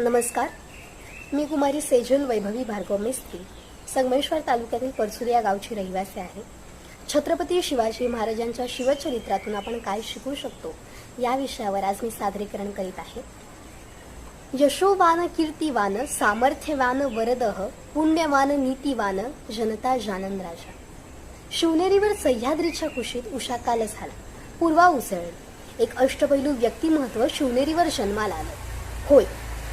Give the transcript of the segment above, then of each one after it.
नमस्कार. मी कुमारी सेजल वैभवी भार्गव मेस्त्री. संगमेश्वर तालुक्यातील परसुरी या गावची रहिवासी आहे. छत्रपती शिवाजी महाराजांच्या शिवचरित्रातून आपण काय शिकू शकतो या विषयावर आज मी सादरीकरण करीत आहे. यशोवान कीर्तिवान सामर्थ्यवान वरदह पुण्यवान नीतिवान जनता जानन राजा. शिवनेरीवर सह्याद्रीच्या कुशीत उषाकाल झाला. पूर्वा उसळली. एक अष्टपैलू व्यक्तिमत्व शिवनेरीवर जन्माला आलं. होय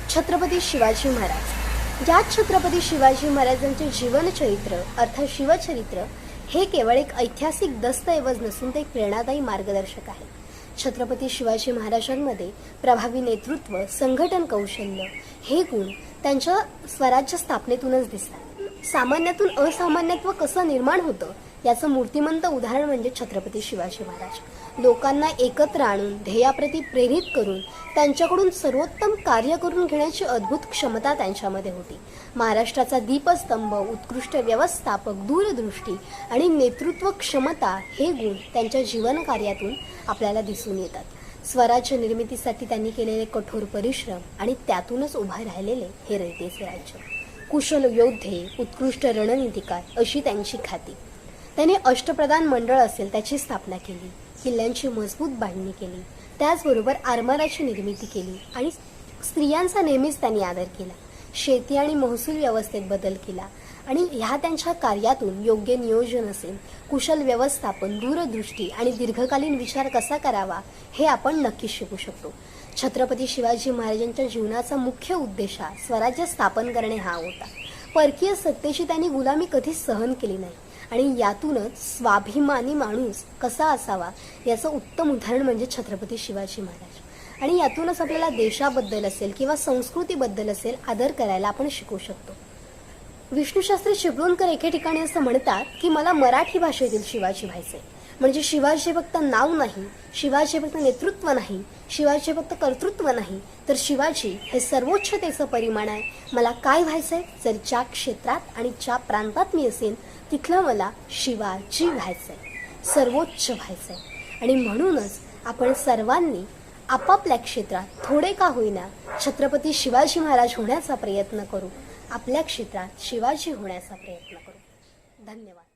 छत्रपती शिवाजी महाराज. या छत्रपती शिवाजी महाराजांचे जीवनचरित्र अर्थात शिवचरित्र हे केवळ एक ऐतिहासिक दस्तऐवज नसून ते एक प्रेरणादायी मार्गदर्शक आहे. छत्रपती शिवाजी महाराजांमध्ये प्रभावी नेतृत्व संघटन कौशल्य हे गुण त्यांच्या स्वराज्य स्थापनेतूनच दिसतात. सामान्यातून असामान्यत्व कसं निर्माण होतं याचं मूर्तिमंत उदाहरण म्हणजे छत्रपती शिवाजी महाराज. लोकांना एकत्र आणून ध्येयाप्रती प्रेरित करून त्यांच्याकडून सर्वोत्तम कार्य करून घेण्याची अद्भुत क्षमता त्यांच्यामध्ये होती. महाराष्ट्राचा दीपस्तंभ उत्कृष्ट व्यवस्थापक दूरदृष्टी आणि नेतृत्व क्षमता हे गुण त्यांच्या जीवन कार्यातून आपल्याला दिसून येतात. स्वराज्य निर्मितीसाठी त्यांनी केलेले कठोर परिश्रम आणि त्यातूनच उभा राहिलेले हे रयतेचे राज्य. कुशल योद्धे उत्कृष्ट रणनीतिकार अशी त्यांची खाती त्यांनी अष्टप्रधान मंडळ असेल त्याची स्थापना केली. किल्ल्यांची मजबूत बांधणी केली. त्याचबरोबर आरमाराची निर्मिती केली आणि स्त्रियांचा नेहमीच त्यांनी आदर केला. शेती आणि महसूल व्यवस्थेत बदल केला आणि ह्या त्यांच्या कार्यातून योग्य नियोजन असेल कुशल व्यवस्थापन दूरदृष्टी आणि दीर्घकालीन विचार कसा करावा हे आपण नक्कीच शिकू शकतो. छत्रपती शिवाजी महाराजांच्या जीवनाचा मुख्य उद्देश हा स्वराज्य स्थापन करणे हा होता. परकीय सत्तेची त्यांनी गुलामी कधीच सहन केली नाही. आणि यातूनच स्वाभिमानी माणूस कसा असावा याचं उत्तम उदाहरण म्हणजे छत्रपती शिवाजी महाराज. आणि यातूनच आपल्याला देशाबद्दल असेल किंवा संस्कृतीबद्दल असेल आदर करायला आपण शिकू शकतो. विष्णूशास्त्री चिपळूणकर एके ठिकाणी असं म्हणतात की मला मराठी भाषेतील शिवाजी व्हायचे म्हणजे शिवाजी फक्त नाव नाही शिवाजी फक्त नेतृत्व नाही शिवाजी फक्त कर्तृत्व नाही तर शिवाजी हे सर्वोच्चतेचं परिमाण आहे. मला काय व्हायचंय? जर ज्या क्षेत्रात आणि ज्या प्रांतात मी असेल तिथलं मला शिवाजी व्हायचंय सर्वोच्च व्हायचंय. आणि म्हणूनच आपण सर्वांनी आपापल्या क्षेत्रात थोडे का होईना छत्रपती शिवाजी महाराज होण्याचा प्रयत्न करू. आपल्या क्षेत्रात शिवाजी होण्याचा प्रयत्न करू. धन्यवाद.